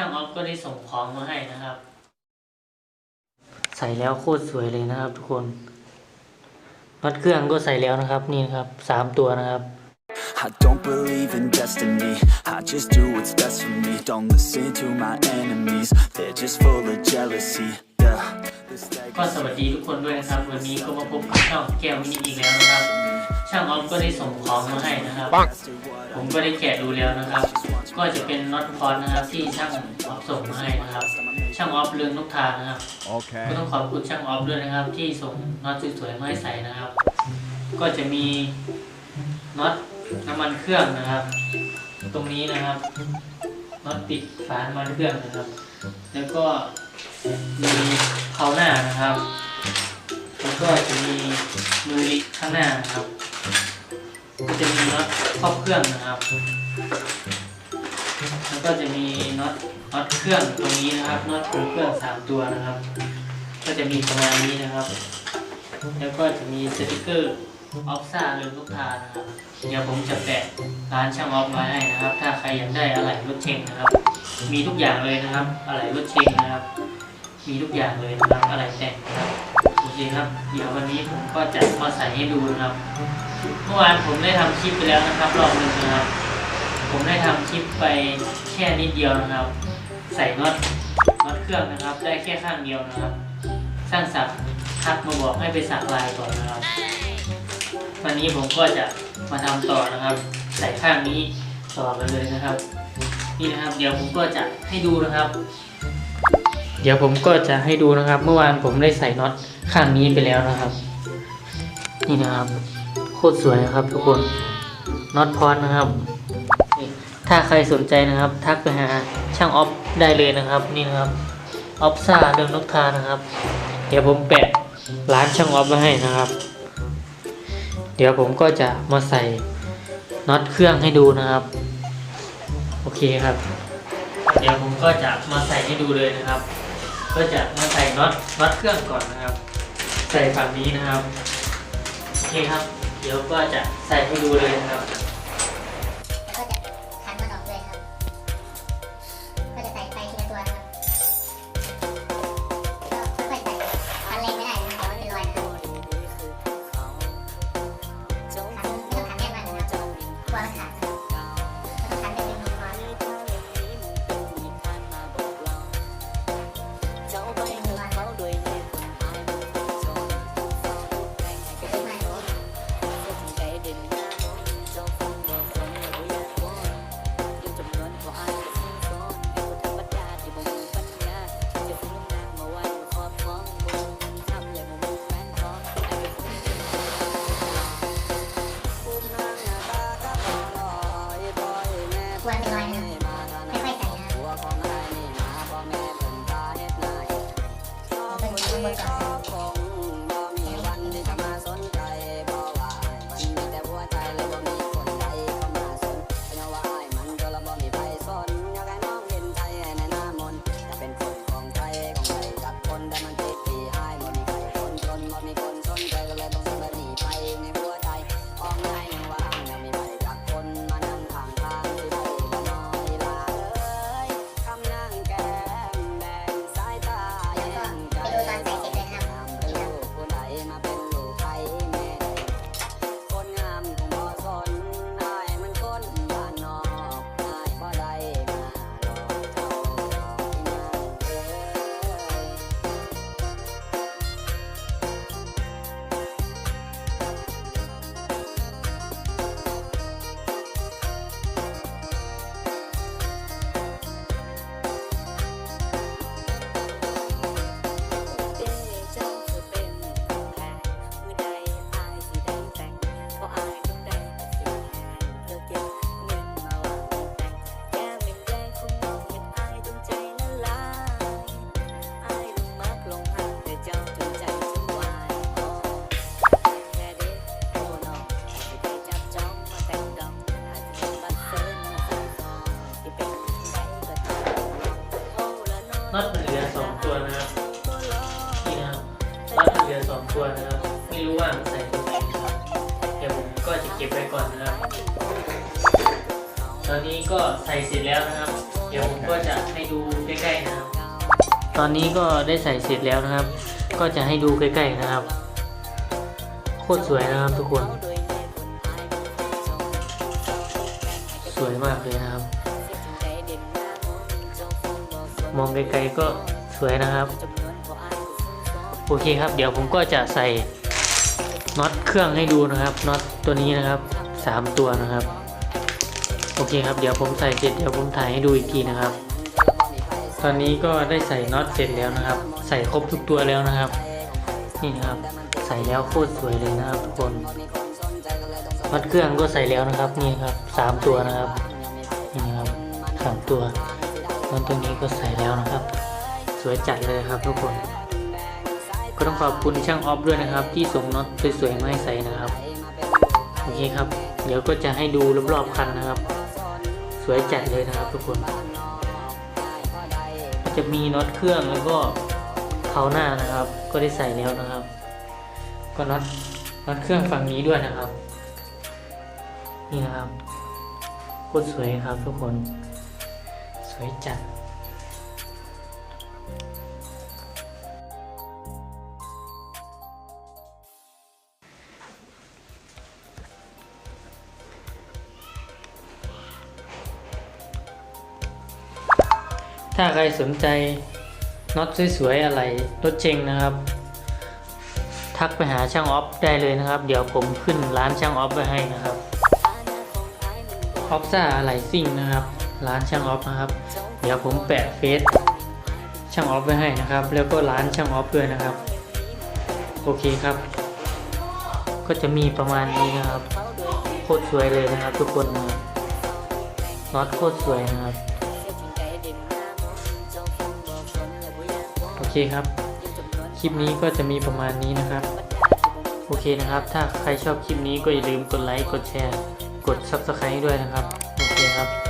ช่างออฟก็ได้ส่งของมาให้นะครับ ใส่แล้วโคตรสวยเลยนะครับ ทุกคนน็อตเครื่องก็ใส่แล้วนะครับ นี่นะครับสามตัวนะครับ I don't believe in destiny. I just do what's best for me. Don't listen to my enemies. They're just full of jealousy. Yeah. This ก็สวัสดีทุกคนด้วยนะครับ วันนี้ก็มาพบกับช่องแก้วมินิอีกแล้วนะครับ ช่างออฟก็ได้ส่งของมาให้นะครับ ผมก็ได้แกะดูแล้วนะครับ ก็จะเป็นน็อตพอดนะครับที่ช่างออฟส่งมาให้นะครับ ช่างออฟเรืองนกทานะครับ Okay. ก็ต้องขอบคุณช่างออฟด้วยนะครับ ที่ส่งน็อตสวยๆมาให้ใส่นะครับ ก็จะมีน็อตน้ำมันเครื่องนะครับ ตรงนี้นะครับน็อตปิดฝาน้ำมันเครื่องนะครับ แล้วก็มีเพาหน้านะครับ แล้วก็จะมีมือลิกข้างหน้านะครับก็จะมี น็อตครอบเครื่องนะครับ แล้วก็จะมีน็อตน็อตเครื่องตรงนี้นะครับน็อตของเครื่องสามตัวนะครับ ก็จะมีประมาณนี้นะครับ แล้วก็จะมีสติกเกอร์ออฟซ่าเรือลูกทานะครับ เดี๋ยวผมจะแปะร้านช่างออฟไว้ให้นะครับ ถ้าใครอยากได้อะไหล่รถเชงนะครับ มีทุกอย่างเลยนะครับ อะไหล่รถเชงนะครับ มีทุกอย่างเลยนะครับ อะไหล่แต่งนะครับ โอเคครับ เดี๋ยววันนี้ผมก็จะมาใส่ให้ดูนะครับ เมื่อวานผมได้ทำคลิปไปแล้วนะครับรอบหนึงนะครับ ผมได้ทำคลิปไปแค่นิดเดียวนะครับ ใส่น็อตน็อตเครื่องนะครับ ได้แค่ข้างเดียวนะครับช่างสักทักมาบอกให้ไปสักลายก่อนนะครับ วันนี้ผมก็จะมาทำต่อนะครับ ใส่ข้างนี้ต่อกันเลยนะครับ นี่นะครับ เดี๋ยวผมก็จะให้ดูนะครับ เดี๋ยวผมก็จะให้ดูนะครับ เมื่อวานผมได้ใส่น็อตข้างนี้ไปแล้วนะครับ นี่นะครับ โคตรสวยนะครับทุกคนน็อตพอดนะครับถ้าใครสนใจนะครับ ทักไปหาช่างออฟได้เลยนะครับนี่นะครับออฟซ่าเรื่องนกทานะครับ เดี๋ยวผมแปะร้านช่างออฟไว้ให้นะครับ เดี๋ยวผมก็จะมาใส่น็อตเครื่องให้ดูนะครับ โอเคครับ เดี๋ยวผมก็จะมาใส่ให้ดูเลยนะครับ ก็จะมาใส่น็อตน็อตเครื่องก่อนนะครับ ใส่ฝั่งนี้นะครับโอเคครับ เดี๋ยวก็จะใส่ให้ดูเลยนะครับ คว อสองตัวนะครับ ไม่รู้ว่าใส่ตรงไหนครับเดี๋ยวผมก็จะเก็บไว้ก่อนนะครับ ตอนนี้ก็ใส่เสร็จแล้วนะครับ เดี๋ยวผมก็จะให้ดูใกล้ๆนะครับ ตอนนี้ก็ได้ใส่เสร็จแล้วนะครับ ก็จะให้ดูใกล้ๆนะครับ โคตรสวยนะครับทุกคน สวยมากเลยนะครับ มองไกลๆก็สวยนะครับ โอเคครับ เดี๋ยวผมก็จะใส่น็อตเครื่องให้ดูนะครับน็อตตัวนี้นะครับสามตัวนะครับ โอเคครับ เดี๋ยวผมใส่เสร็จเดี๋ยวผมถ่ายให้ดูอีกทีนะครับ ตอนนี้ก็ได้ใส่น็อตเสร็จแล้วนะครับ ใส่ครบทุกตัวแล้วนะครับ นี่นะครับ ใส่แล้วโคตรสวยเลยนะครับทุกคนน็อตเครื่องก็ใส่แล้วนะครับ นี่ครับสามตัวนะครับนี่นะครับสามตัวน็อตตัวนี้ก็ใส่แล้วนะครับ สวยจัดเลยครับทุกคน ก็ต้องขอบคุณช่างออฟด้วยนะครับ ที่ส่งน็อตสวยๆมาให้ใส่นะครับโอเคครับ เดี๋ยวก็จะให้ดูรอบๆคันนะครับ สวยจัดเลยนะครับทุกคน จะมีน็อตเครื่องแล้วก็เขาหน้านะครับ ก็ได้ใส่แล้วนะครับ ก็น็อตน็อตเครื่องฝั่งนี้ด้วยนะครับ นี่นะครับโคตรสวยครับทุกคน สวยจัด ถ้าใครสนใจน็อตสวยๆอะไรรถเชงนะครับ ทักไปหาช่างออฟได้เลยนะครับ เดี๋ยวผมขึ้นร้านช่างออฟไว้ให้นะครับออฟซ่าอะไรซิ่งนะครับ ร้านช่างออฟนะครับ เดี๋ยวผมแปะเฟซช่างออฟไว้ให้นะครับ แล้วก็ร้านช่างออฟด้วยนะครับ โอเคครับ ก็จะมีประมาณนี้นะครับโคตรสวยเลยนะครับ ทุกคนนะน็อตโคตรสวยนะครับ ครับ คลิปนี้ก็จะมีประมาณนี้นะครับ โอเคนะครับ ถ้าใครชอบคลิปนี้ก็อย่าลืมกดไลค์ กดแชร์ กด Subscribe ด้วยนะครับ โอเคครับ